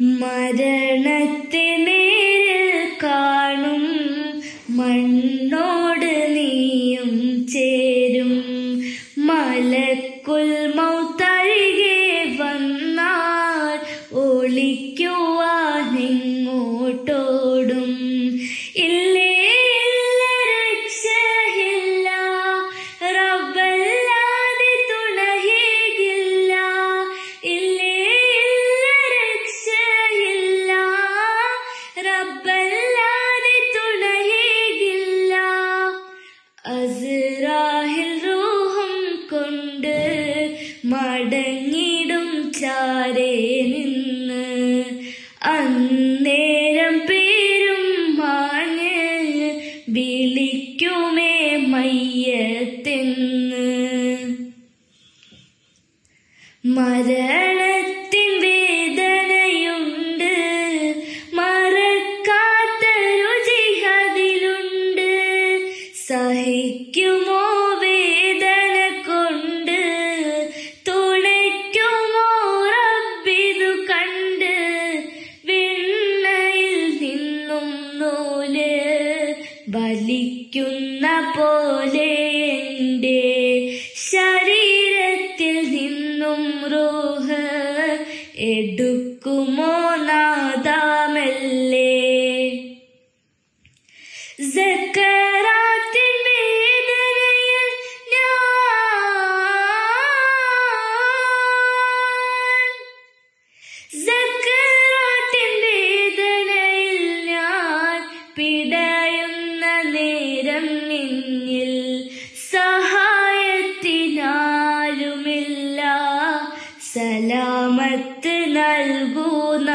മരണത്തെ ചാരേ നിന്ന് അന്നേരം പേരും മാഞ്ഞ് വിളിക്കുമേ മയ്യത്തെന്ന്. മരണത്തിൻ വേദനയുണ്ട് മറക്കാത്ത രുചി അതിലുണ്ട്. സഹിക്കുമോ വലിക്കുന്ന പോലെ എന്റെ ശരീരത്തിൽ നിന്നും റോഹ എടുക്കുമോ? സലാമത്ത് നൽകുന്ന